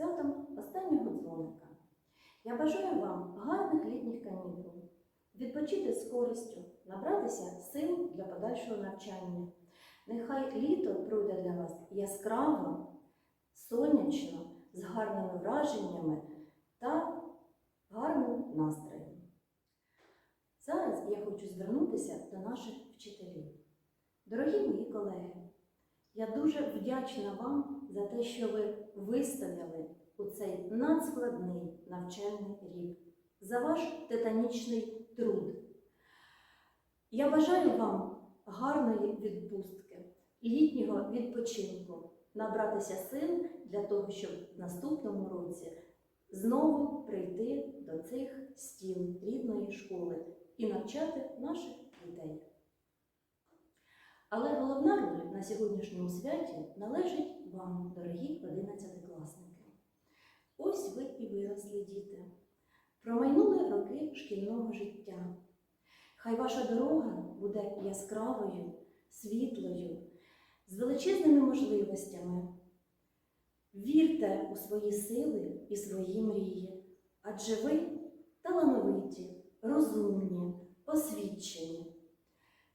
святом останнього дзвоника. Я бажаю вам гарних літніх канікул, відпочити з користю, набратися сил для подальшого навчання. Нехай літо пройде для вас яскраво, сонячно, з гарними враженнями та гарним настроєм. Зараз я хочу звернутися до наших вчителів. Дорогі мої колеги, я дуже вдячна вам за те, що ви вистояли у цей надскладний навчальний рік, за ваш титанічний труд. Я бажаю вам гарної відпустки, літнього відпочинку, набратися сил для того, щоб в наступному році знову прийти до цих стін рідної школи і навчати наших дітей. Але головна роль на сьогоднішньому святі належить вам, дорогі одинадцятикласники. Ось ви і виросли, діти. Промайнули роки шкільного життя. Хай ваша дорога буде яскравою, світлою, з величезними можливостями. Вірте у свої сили і свої мрії, адже ви талановиті, розумні, освічені.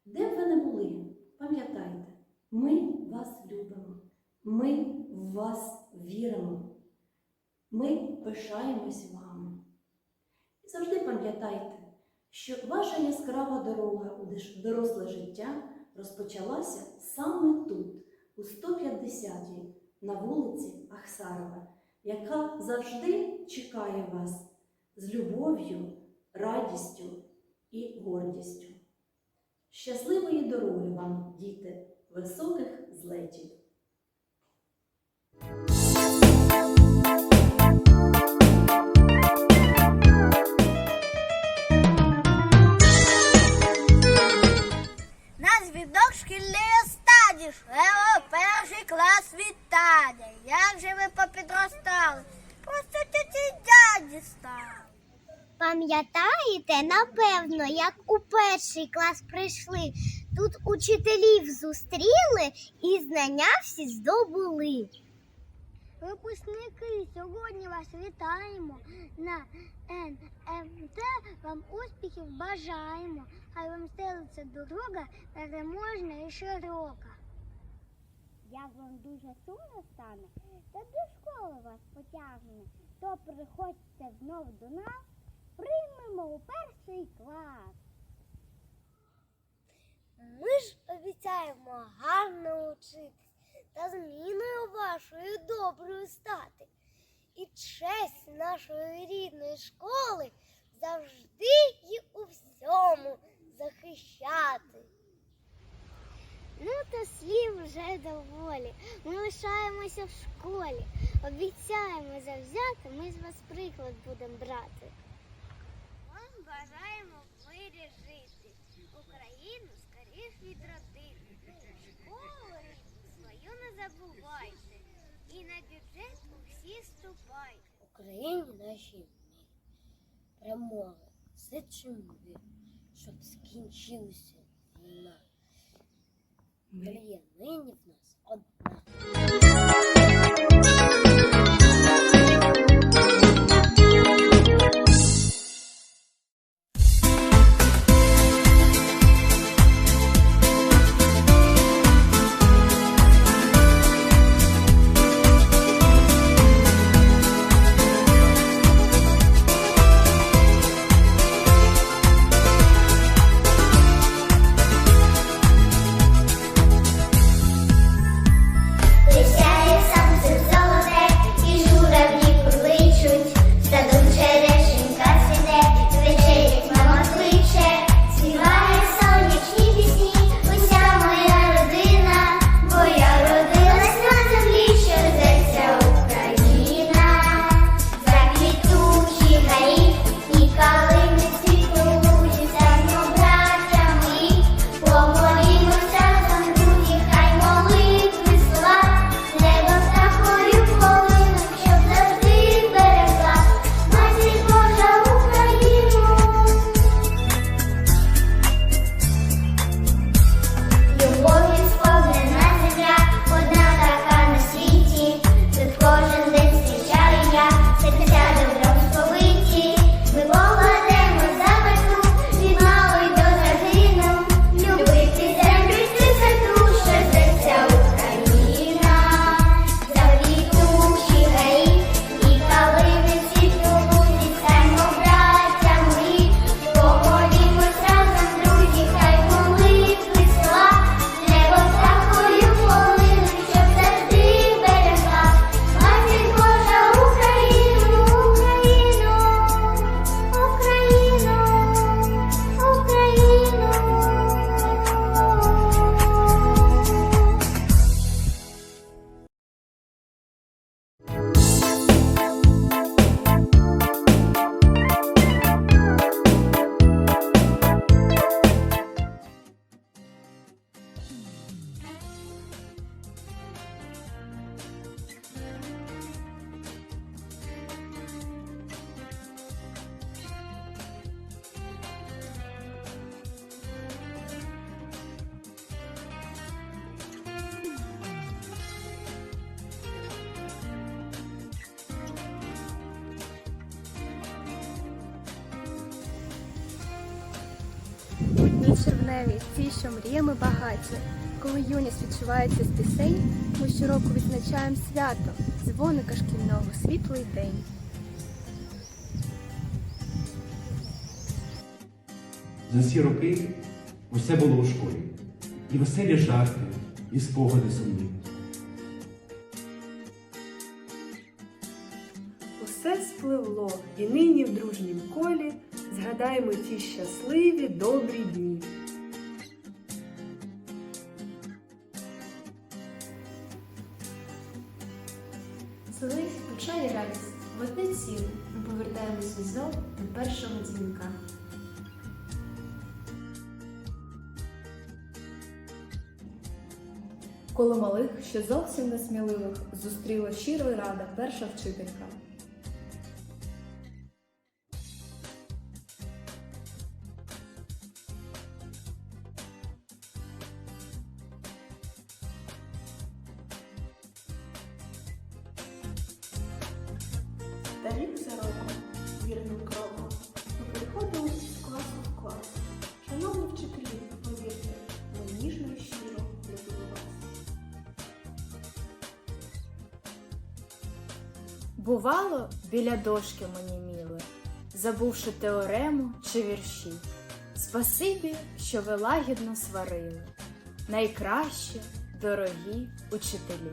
Де б ви не були, пам'ятайте, ми вас любимо, ми в вас віримо, ми пишаємось вами. І завжди пам'ятайте, що ваша яскрава дорога у доросле життя розпочалася саме тут, у 150-й, на вулиці Ахсарова, яка завжди чекає вас з любов'ю, радістю і гордістю. Щасливої дороги вам, діти, високих злетів! Наш відок шкільний стадії, шлемо перший клас вітання. Як же ви попідростали? Пам'ятаєте, напевно, як у перший клас прийшли, тут учителів зустріли і знання всі здобули. Випускники, сьогодні вас вітаємо. На НМТ вам успіхів бажаємо. Хай вам стелиться дорога переможна і широка. Як вам дуже сумно стане, то до школи вас потягне, то приходьте знов до нас, приймемо у перший клас. Ми ж обіцяємо гарно учитись та зміною вашою доброю стати. І честь нашої рідної школи завжди і у всьому захищати. Ну, то слів вже доволі. Ми лишаємося в школі. Обіцяємо завзяти, ми з вас приклад будемо брати. Бажаємо в мирі жити, Україну скоріш відродити. Школу рідну свою не забувайте, і на бюджет усі ступайте. Україні нашій перемоги. Зичимо вір, щоб скінчилася війна. Мрія нині в нас одна. Дні червневі, ті, що мріями багаті. Коли юність відчувається з пісень, ми щороку відзначаємо свято, дзвоника шкільного, світлий день. За ці роки усе було у школі. І веселі жарти, і спогади сумні. Усе спливло, і нині в дружнім колі згадаємо ті щасливі добрі дні. Злись, почає радість, в одне ціле ми повертаємося знов до першого дзвінка. Коло малих, ще зовсім несміливих, зустріла щиро й рада перша вчителька. Бувало, біля дошки мені міли, забувши теорему чи вірші. Спасибі, що ви лагідно сварили. Найкраще, дорогі учителі.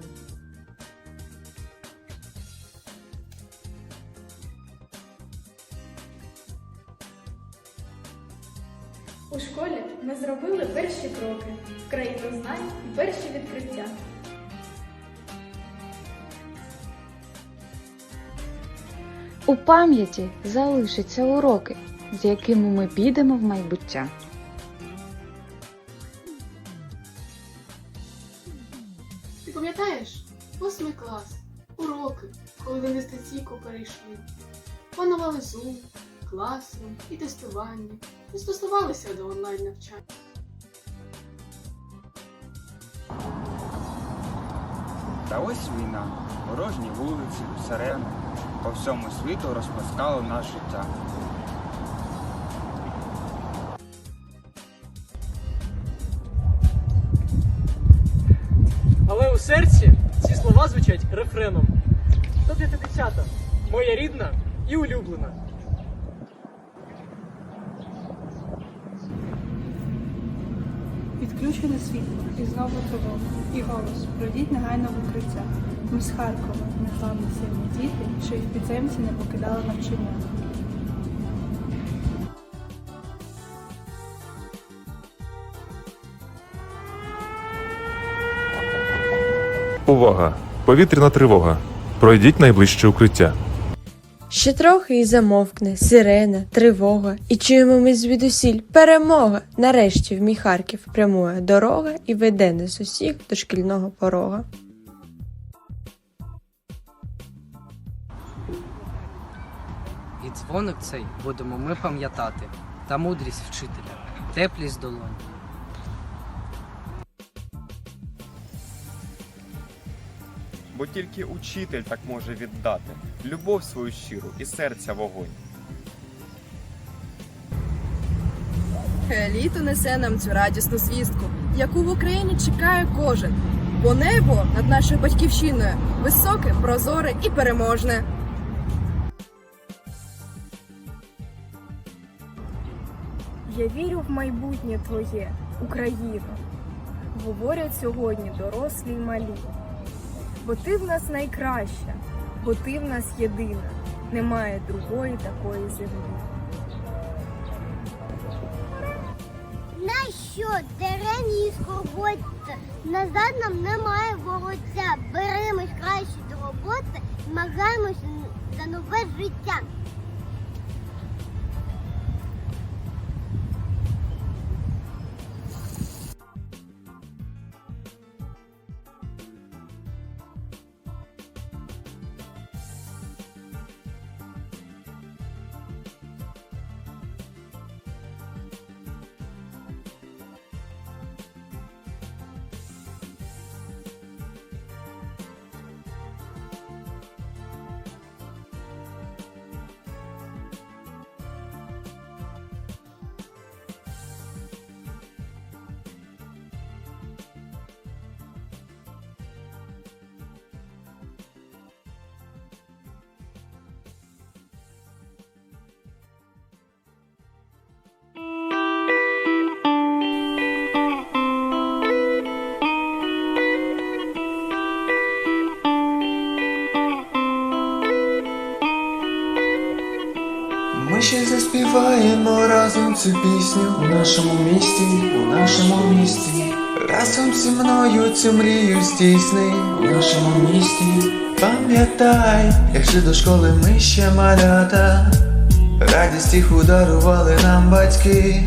У школі ми зробили перші кроки в країну знань і перші відкриття. У пам'яті залишаться уроки, з якими ми підемо в майбуття. Ти пам'ятаєш? Восьмий клас, уроки, коли ви дистанційку перейшли. Планували зум, класом і тестування. Не стосувалися до онлайн навчання. Та ось війна, порожні вулиці, сирени, по всьому світу розпускало наше життя. Але у серці ці слова звучать рефреном. 150 моя рідна і улюблена. Відключене світло і знову тривога. І голос. Пройдіть негайно в укриття. Ми з Харкова, незламні сильні діти, що й підземці не покидали навчання. Увага! Повітряна тривога. Пройдіть найближче укриття. Ще трохи і замовкне сирена, тривога, і чуємо ми звідусіль перемога. Нарешті в мій Харків прямує дорога і веде нас усіх до шкільного порога. І дзвоник цей будемо ми пам'ятати, та мудрість вчителя, теплість долонь. Бо тільки учитель так може віддати любов свою щиру і серця вогонь. Літо несе нам цю радісну звістку, яку в Україні чекає кожен. Бо небо над нашою батьківщиною високе, прозоре і переможне. Я вірю в майбутнє твоє, Україно. Говорять сьогодні дорослі й малі. Бо ти в нас найкраща, бо ти в нас єдина, немає другої такої землі. На що деревні і скорботи? Назад нам немає вороття. Беремось краще до роботи, змагаємось за нове життя. Ще заспіваємо разом цю пісню у нашому місті, у нашому місті. Разом зі мною цю мрію здійсни у нашому місті. Пам'ятай, як ще до школи ми ще малята. Радість їх ударували нам батьки.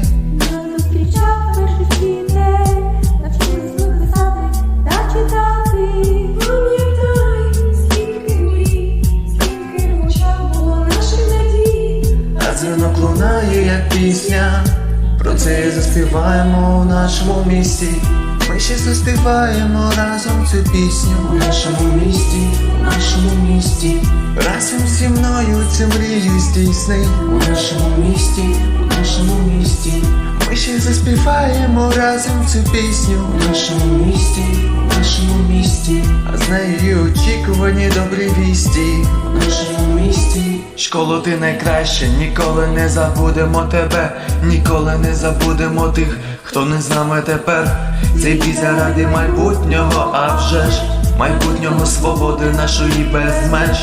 Лунає, як пісня. Про це заспіваємо у нашому місті. Ми ще заспіваємо разом цю пісню у нашому місті, у нашому місті. Разом зі мною цю мрію здійсни у нашому місті, у нашому місті. Ми ще заспіваємо разом цю пісню у нашому місті, у нашому місті. А з нею очікувані добрі вісті у нашому місті. Школу ти найкраще, ніколи не забудемо тебе, ніколи не забудемо тих, хто не з нами тепер. Цей бій заради майбутнього, а вже ж майбутнього свободи нашої без меж.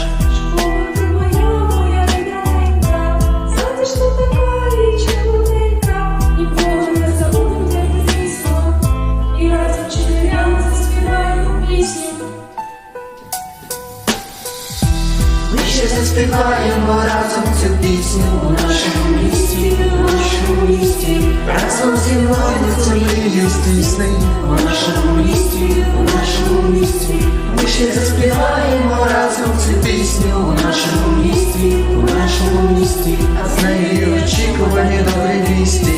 Ще заспіваємо разом цю пісню у нашому місті, у нашому місті. Разом зі мною цю стисни, у нашому місті, у нашому місті. Ми ще заспіваємо разом цю пісню у нашому місті, у нашому місті. А з нею очікувані добрі вісті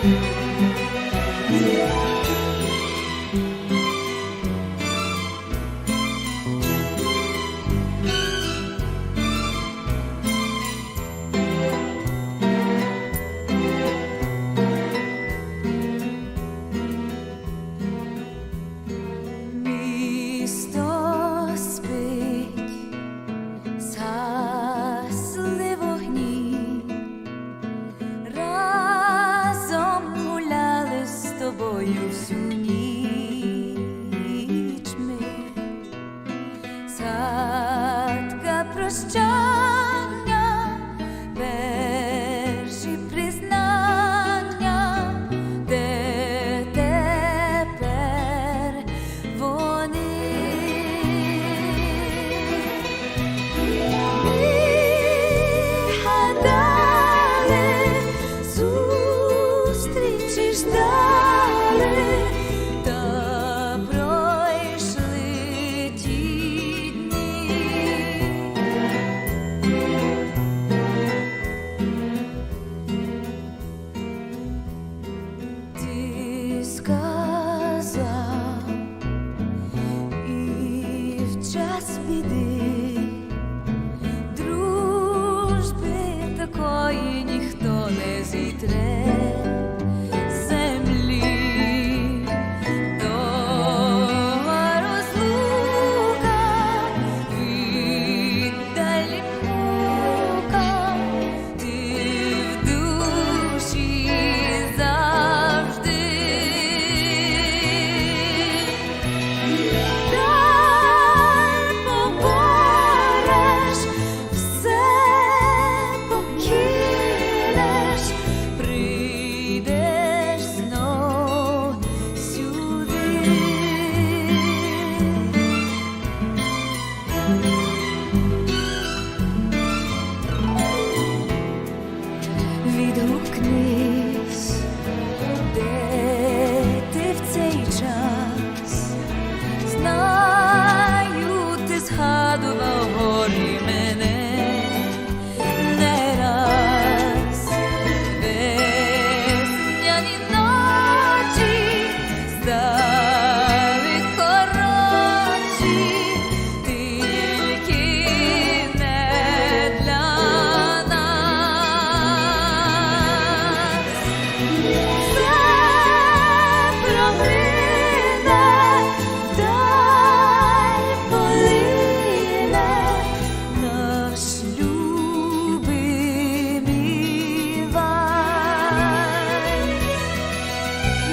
Música return.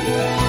Yeah.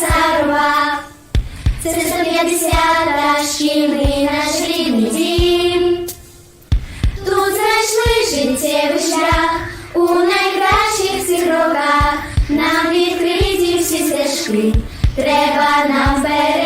сарва, це 150 ми наш рідний дім. Тут знайшли життєвий шлях у найкращих цих роках. Нам відкриті всі стежки, треба нам вперед.